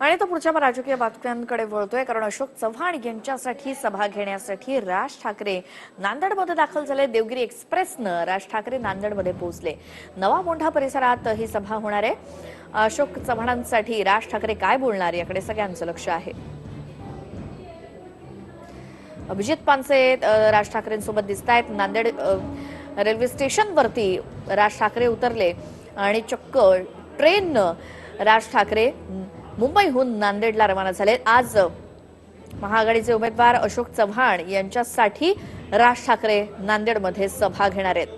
आणि तो पुढच्या राजकीय बातम्यांकडे वळतोय कारण अशोक चव्हाण यांच्यासाठी सभा घेण्यासाठी राज ठाकरे नांदेडमध्ये दाखल झाले. देवगिरी एक्सप्रेसनं राज ठाकरे नांदेडमध्ये पोहोचले. नवा मोंढा परिसरात ही सभा होणार आहे. अशोक चव्हाणांसाठी राज ठाकरे काय बोलणार? याकडे सगळ्यांचं लक्ष आहे. अभिजित पानसे राज ठाकरेंसोबत दिसत आहेत नांदेड रेल्वे स्टेशनवरती राज ठाकरे उतरले आणि चक्क ट्रेननं राज ठाकरे मुंबईहून नांदेडला रवाना झाले. आज महाआघाडीचे उमेदवार अशोक चव्हाण यांच्यासाठी राज ठाकरे नांदेडमध्ये सभा घेणार आहेत.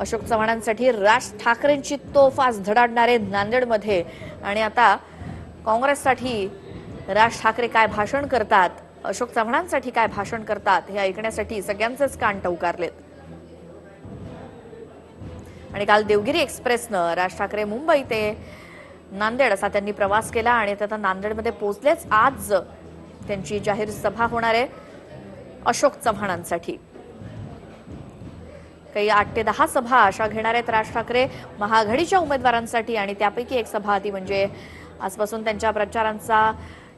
अशोक चव्हाणांसाठी राज ठाकरेंची तोफ आज धडाडणारे नांदेडमध्ये. आणि आता काँग्रेससाठी राज ठाकरे काय भाषण करतात अशोक चव्हाणांसाठी काय भाषण करतात हे ऐकण्यासाठी सगळ्यांचेच कान टवकारलेत. आणि काल देवगिरी एक्सप्रेसनं राज ठाकरे मुंबई ते नांदेड असा त्यांनी प्रवास केला आणि आता नांदेडमध्ये पोहोचलेच आज त्यांची जाहीर सभा होणार आहे अशोक चव्हाणांसाठी. काही आठ ते दहा सभा अशा घेणार आहेत राज ठाकरे महाआघाडीच्या उमेदवारांसाठी आणि त्यापैकी एक सभा ती म्हणजे आजपासून त्यांच्या प्रचारांचा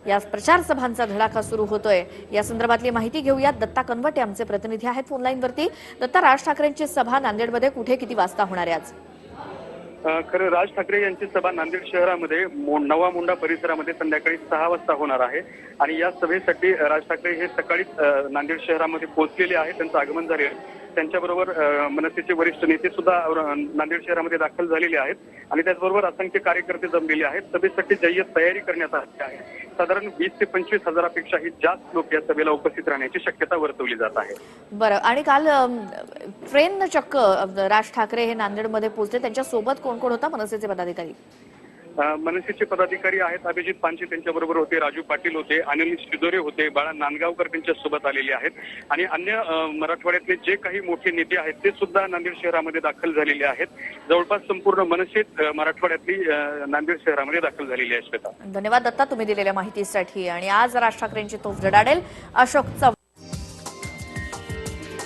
या प्रचार सभांचा धडाका सुरू होतोय. या संदर्भातली माहिती घेऊयात. दत्ता कनवटे आमचे प्रतिनिधी आहेत फोनलाईन वरती दत्ता राज ठाकरेंची सभा नांदेडमध्ये कुठे किती वाजता होणार आहे आज? खरं राज ठाकरे यांची सभा नांदेड शहरामध्ये नवा मुंडा परिसरामध्ये संध्याकाळी सहा वाजता होणार आहे. आणि या सभेसाठी राज ठाकरे हे सकाळीच नांदेड शहरामध्ये पोहोचलेले आहे त्यांचं आगमन झाले आहे. त्यांच्याबरोबर मनसेचे वरिष्ठ नेते सुद्धा नांदेड शहरामध्ये दाखल झालेले आहेत. आणि त्याचबरोबर असंख्य कार्यकर्ते जमलेले आहेत. सभेसाठी जय्यत तयारी करण्यात आली आहे. साधारण वीस ते पंचवीस हजारापेक्षाही जास्त लोक या सभेला उपस्थित राहण्याची शक्यता वर्तवली जात आहे. बरं आणि काल ट्रेन चक्क राज ठाकरे हे नांदेडमध्ये पोहोचले. त्यांच्यासोबत कोण कोण होता मनसेचे पदाधिकारी? मनसेचे पदाधिकारी आहेत अभिजित पानशे त्यांच्याबरोबर होते राजू पाटील होते अनिल शिदोरे होते बाळा नांदगावकर त्यांच्यासोबत आलेले आहेत. आणि अन्य मराठवाड्यातले जे काही मोठे नेते आहेत ते सुद्धा नांदेड शहरामध्ये दाखल झालेले आहेत. जवळपास संपूर्ण मनसेत मराठवाड्यातली नांदेड शहरामध्ये दाखल झालेली आहे श्वेता. धन्यवाद दत्ता तुम्ही दिलेल्या माहितीसाठी. आणि आज राज ठाकरेंची तोफ धडाडेल अशोक चव्हाण.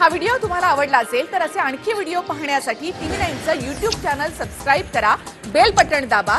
हा व्हिडिओ तुम्हाला आवडला असेल तर असे आणखी व्हिडिओ पाहण्यासाठी टीव्ही नाईनचं युट्यूब चॅनल सबस्क्राईब करा बेल बटण दाबा